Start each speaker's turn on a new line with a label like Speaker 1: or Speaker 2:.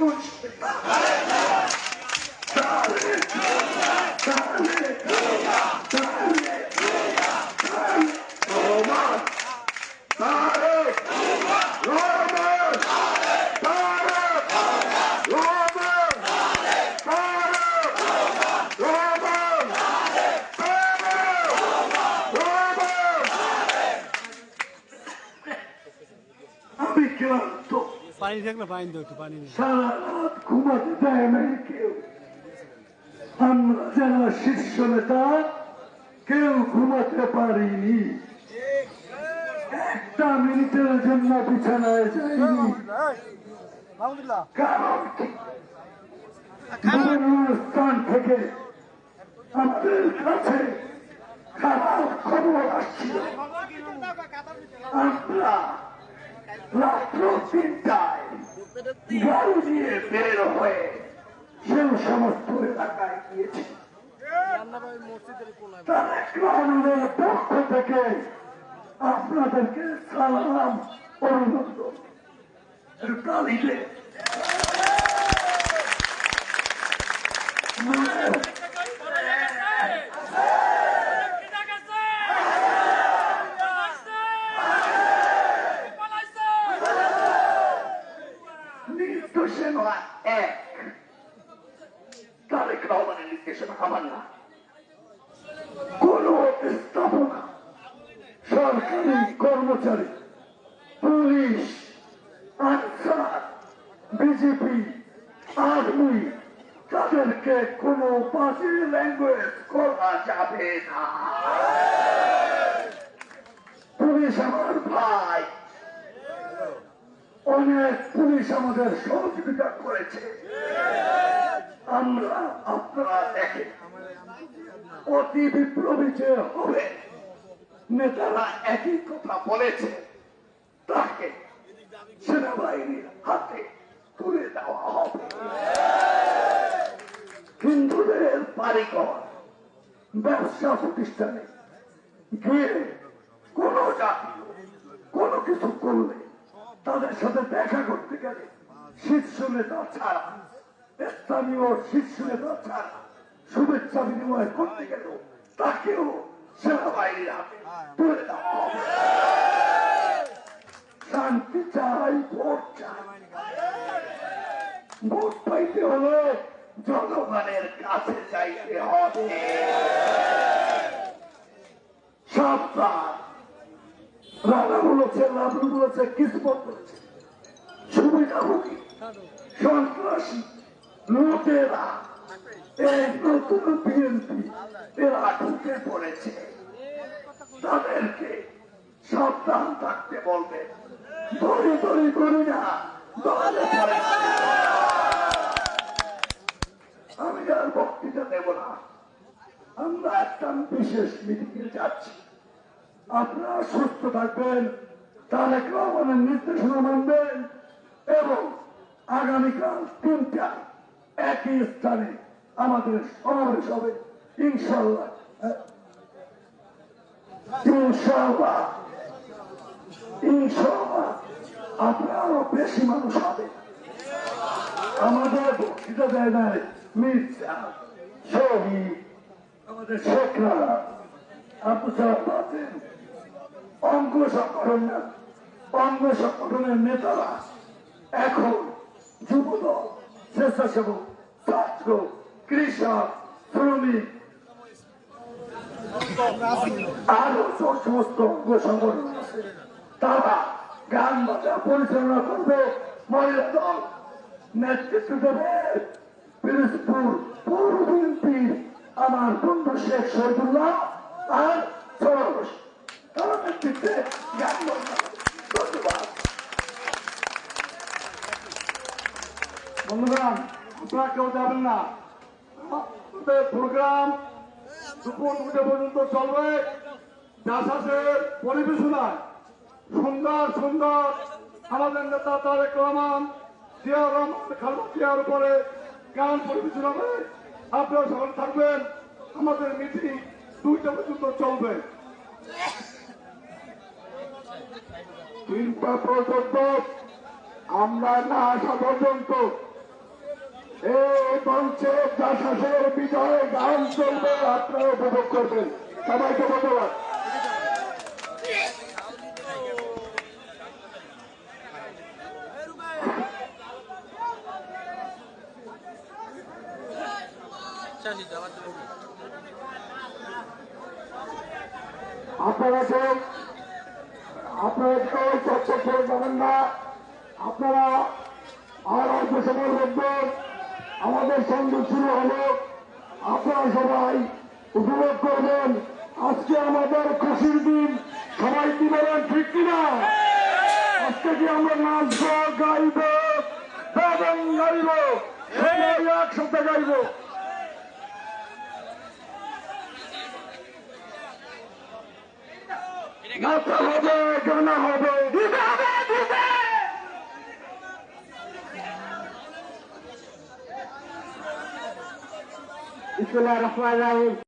Speaker 1: Cruz. Dale, dale.
Speaker 2: পানি থাকলে পানি দাও একটু পানি
Speaker 1: সারা রাত ঘুমাতে দেয় নাই কেউ। আমরা যারা শীর্ষ নেতা কেউ ঘুমাতে পারিনি। একটা মিনিটের জন্য বিছানায় যাইনি। কারণ স্থান থেকে আমাদের কাছে খারাপ খবর আসছিল আমরা রাত্র তিনটায় গাড়ি দিয়ে বের হয়ে সেই সমস্ত পক্ষ থেকে আপনাদেরকে সালাম অভিনন্দন। একটু তালি দে। নির্দেশনা এক। তারেক নির্দেশনা আমার না কোন স্থাপনা সরকারি কর্মচারী, পুলিশ, আনসার, বিজেপি, আর্মি, তাদেরকে কোনো বাজে ল্যাঙ্গুয়েজ করা যাবে না। পুলিশ আমার পুলিশ আমাদের সহযোগিতা করেছে। আমরা আপনারা দেখেন অতি বিপ্লবী যে হবে, নেতারা একই কথা বলেছে, তাকে সেনাবাহিনীর হাতে তুলে দেওয়া হবে। হিন্দুদের বাড়িঘর, ব্যবসা প্রতিষ্ঠানে গিয়ে কোন জাতি কোনো কিছু করলে তাদের সাথে দেখা করতে গেলে শীর্ষ নেতা ছাড়া, স্থানীয় শীর্ষ নেতা ছাড়া, শুভেচ্ছা বিনিময় করতে গেল তাকেও তুলে দেওয়া শান্তি চাই, ভোট চাই। ভোট পাইতে হলে জনগণের কাছে চাইতে হবে। সাবধান। রানা বলেছে লাভলু বলেছে কিসমত বলেছে সুবিধাভোগী সন্ত্রাসী, লুটেরা, এই নতুন বিএনপি এরা ঢুকে পড়েছে। তাদেরকে সাবধান থাকতে বলবে। দড়ি দড়ি করি না আমি আর বক্তৃতা দেব না। আমরা একটা বিশেষ মিটিং এ যাচ্ছি। আপনারা সুস্থ থাকবেন তারেক রহমানের নির্দেশনা মানবেন এবং আগামীকাল তিনটা একই স্থানে আমাদের সমাবেশ হবে ইনশাল্লাহ? ইনশাল্লাহ ইনশাল্লাহ আপনার বেশি মানুষ হবে আমাদের বক্তৃতা দেয় নাই মির্জা, শহীদ, আমাদের শেখরা আছেন অঙ্গ সংগঠন অঙ্গ সংগঠনের নেতারা এখন যুবদল, স্বেচ্ছাসেবক ছাত্র কৃষক, শ্রমিক, আরও সমস্ত অঙ্গ সংগঠন তারা গান বাজা পরিচালনা করবে, মহিলা দল নেতৃত্ব দেবে। পিরোজপুর পৌর বিএনপির আমার বন্ধু শেখ শহীদুল্লাহ আর তারা নেতৃত্বে গান বাজনা
Speaker 3: বন্ধুগণ, আপনারা কেউ যাবেন না। প্রোগ্রাম দুপুর দুটো পর্যন্ত চলবে। জাসাসের পরিবেশনায়। সুন্দর সুন্দর আমাদের নেতা তারেক রহমান, জিয়া রহমান উপরে গান পরিবেশন হবে। আপনারা সকলে থাকবেন। আমাদের মিটিং দুইটা পর্যন্ত চলবে। তিনটা পর্যন্ত আমরা না আসা পর্যন্ত
Speaker 1: এই বিজয় গান চলবে, আপনারা উপভোগ করবেন। সবাইকে ধন্যবাদ। আপনারা আপনারা কেউ চকচক করে যাবেন আপনারা আর অল্প সময়ের মধ্যে আমাদের সঙ্গে শুরু হলো। আপনারা সবাই উপভোগ করবেন। আজকে আমাদের খুশির দিন। সবাই কি বলেন, ঠিক কিনা আজকে কি আমরা নাচবো, গাইব গাইব? একসাথে গাইব। নাচা হবে গানা হবে দিতে রহমান রাহিম।